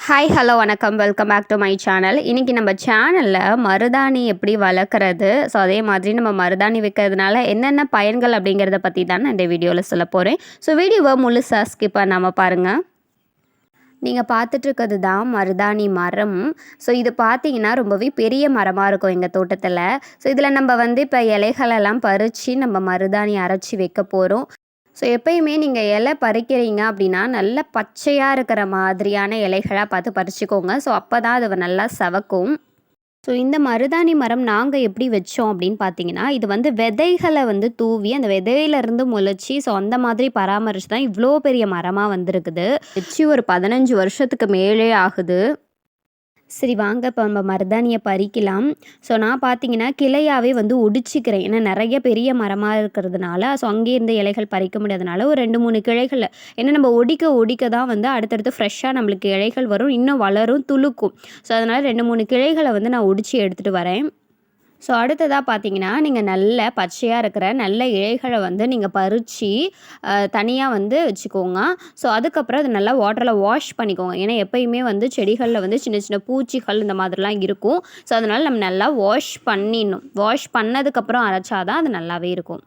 Hi hello வணக்கம். Welcome back to my channel இன்றைக்கி நம்ம சேனலில் மருதாணி எப்படி வளர்க்குறது? ஸோ அதே மாதிரி நம்ம மருதாணி வைக்கிறதுனால என்னென்ன பயன்கள் அப்படிங்கிறத பற்றி தான் நான் இந்த வீடியோவில் சொல்ல போகிறேன் ஸோ வீடியோவை முழுசாக ஸ்கிப் பண்ணாமல் பாருங்கள் நீங்கள் பார்த்துட்ருக்கிறது தான் மருதாணி மரம். ஸோ இது பார்த்தீங்கன்னா ரொம்பவே பெரிய மரமாக இருக்கும் எங்கள் தோட்டத்தில். ஸோ இதில் நம்ம வந்து இப்போ இலைகளெல்லாம் பறித்து நம்ம மருதாணி அரைச்சி வைக்க போகிறோம் ஸோ எப்பயுமே நீங்கள் இலை பறிக்கிறீங்க அப்படின்னா நல்ல பச்சையாக இருக்கிற மாதிரியான இலைகளாக பார்த்து பறிச்சுக்கோங்க. ஸோ அப்போ தான் அது நல்லா சவக்கும். ஸோ இந்த மருதாணி மரம் நாங்கள் எப்படி வச்சோம் அப்படின்னு பார்த்தீங்கன்னா இது வந்து விதைகளை வந்து தூவி அந்த விதையிலேருந்து முளைச்சி ஸோ அந்த மாதிரி பராமரித்து தான் இவ்வளோ பெரிய மரமாக வந்திருக்குது. வச்சு ஒரு பதினஞ்சு வருஷத்துக்கு மேலே ஆகுது. சரி வாங்க இப்போ நம்ம மருதாணியை பறிக்கலாம். ஸோ நான் பார்த்தீங்கன்னா கிளையாகவே வந்து ஒடிச்சிக்கிறேன். ஏன்னா நிறைய பெரிய மரமாக இருக்கிறதுனால ஸோ அங்கேயே இருந்த இலைகள் பறிக்க முடியாதனால ஒரு ரெண்டு மூணு கிளைகள் ஏன்னா நம்ம ஒடிக்க ஒடிக்க தான் வந்து அடுத்தடுத்து ஃப்ரெஷ்ஷாக நம்மளுக்கு இலைகள் வரும். இன்னும் வளரும் துளுக்கும். ஸோ அதனால் ரெண்டு மூணு கிளைகளை வந்து நான் ஒடிச்சு எடுத்துகிட்டு வரேன். ஸோ அடுத்ததாக பார்த்தீங்கன்னா நீங்கள் நல்ல பச்சையாக இருக்கிற நல்ல இலைகளை வந்து நீங்கள் பறித்து தனியாக வந்து வச்சுக்கோங்க. ஸோ அதுக்கப்புறம் அது நல்லா வாட்டரில் வாஷ் பண்ணிக்கோங்க. ஏன்னா எப்பயுமே வந்து செடிகளில் வந்து சின்ன சின்ன பூச்சிகள் இந்த மாதிரிலாம் இருக்கும். ஸோ அதனால் நம்ம நல்லா வாஷ் பண்ணிடணும். வாஷ் பண்ணதுக்கப்புறம் அரைச்சாதான் அது நல்லாவே இருக்கும்.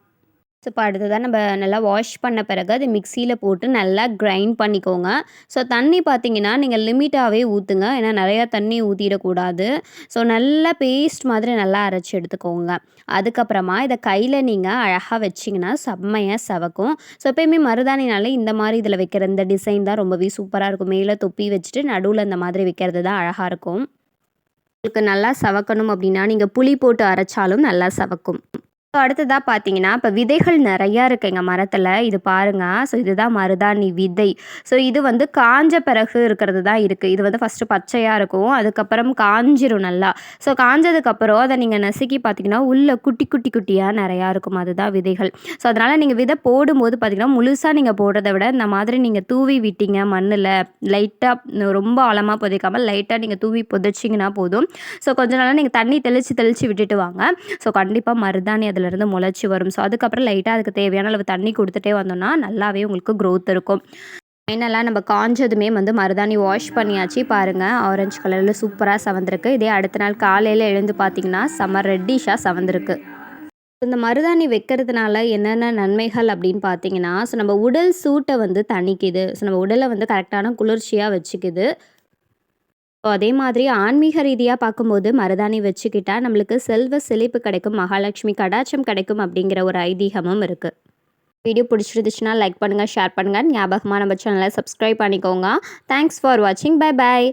ஸோ இப்போ அடுத்ததாக நம்ம நல்லா வாஷ் பண்ண பிறகு அது மிக்சியில் போட்டு நல்லா கிரைண்ட் பண்ணிக்கோங்க. ஸோ தண்ணி பார்த்தீங்கன்னா நீங்கள் லிமிட்டாகவே ஊற்றுங்க ஏன்னா நிறையா தண்ணி ஊற்றிடக்கூடாது ஸோ நல்லா பேஸ்ட் மாதிரி நல்லா அரைச்சி எடுத்துக்கோங்க. அதுக்கப்புறமா இதை கையில் நீங்கள் அழகாக வச்சிங்கன்னா செம்மையாக சவக்கும். ஸோ எப்பயுமே மருதாணினாலே இந்த மாதிரி இதில் வைக்கிற இந்த டிசைன் தான் ரொம்பவே சூப்பராக இருக்கும். மேலே தொப்பி வச்சுட்டு நடுவில் இந்த மாதிரி வைக்கிறது தான் அழகாக இருக்கும். உங்களுக்கு நல்லா சவக்கணும் அப்படின்னா நீங்கள் புளி போட்டு அரைச்சாலும் நல்லா சவக்கும். அடுத்ததாக பார்த்தீங்கன்னா இப்போ விதைகள் நிறையா இருக்குது எங்கள் மரத்தில். இது பாருங்கள் ஸோ இதுதான் மருதாணி விதை. ஸோ இது வந்து காஞ்ச பிறகு இருக்கிறது தான் இருக்குது இது வந்து ஃபஸ்ட்டு பச்சையாக இருக்கும். அதுக்கப்புறம் காஞ்சிரும் நல்லா. ஸோ காஞ்சதுக்கப்புறம் அதை நீங்கள் நசுக்கி பார்த்தீங்கன்னா உள்ளே குட்டி குட்டி குட்டியாக நிறையா இருக்கும். அதுதான் விதைகள். ஸோ அதனால் நீங்கள் விதை போடும்போது பார்த்தீங்கன்னா முழுசாக நீங்கள் போடுறத விட இந்த மாதிரி நீங்கள் தூவி விட்டீங்க மண்ணில் லைட்டாக ரொம்ப ஆழமாக புதைக்காமல் லைட்டாக நீங்கள் தூவி புதைச்சிங்கன்னா போதும். ஸோ கொஞ்ச நாளாக நீங்கள் தண்ணி தெளித்து தெளித்து விட்டுட்டு வாங்க. ஸோ கண்டிப்பாக மருதாணி அதில் அதுலேருந்து முளைச்சி வரும். ஸோ அதுக்கப்புறம் லைட்டாக அதுக்கு தேவையான அளவு தண்ணி கொடுத்துட்டே வந்தோம்னா நல்லாவே உங்களுக்கு க்ரோத் இருக்கும். என்னெல்லாம் நம்ம காஞ்சதுமே வந்து மருதாணி வாஷ் பண்ணியாச்சு. பாருங்கள் ஆரஞ்சு கலரில் சூப்பராக சவந்திருக்கு. இதே அடுத்த நாள் காலையில் எழுந்து பார்த்தீங்கன்னா செம்ம ரெட்டிஷாக சவந்திருக்கு. இந்த மருதாணி வைக்கிறதுனால என்னென்ன நன்மைகள் அப்படின்னு பார்த்தீங்கன்னா ஸோ நம்ம உடல் சூட்டை வந்து தணிக்குது. ஸோ நம்ம உடலை வந்து கரெக்டான குளிர்ச்சியாக வச்சுக்குது. அதே மாதிரி ஆன்மீக ரீதியாக பார்க்கும்போது மருதாணி வச்சுக்கிட்டா நம்மளுக்கு செல்வ செழிப்பு கிடைக்கும் மகாலட்சுமி கடாட்சம் கிடைக்கும் அப்படிங்கிற ஒரு ஐதீகமும் இருக்குது வீடியோ பிடிச்சிருந்துச்சுன்னா லைக் பண்ணுங்கள் ஷேர் பண்ணுங்கள் ஞாபகமாக நம்ம சேனலை சப்ஸ்கிரைப் பண்ணிக்கோங்க. தேங்க்ஸ் ஃபார் வாட்சிங் பை பாய்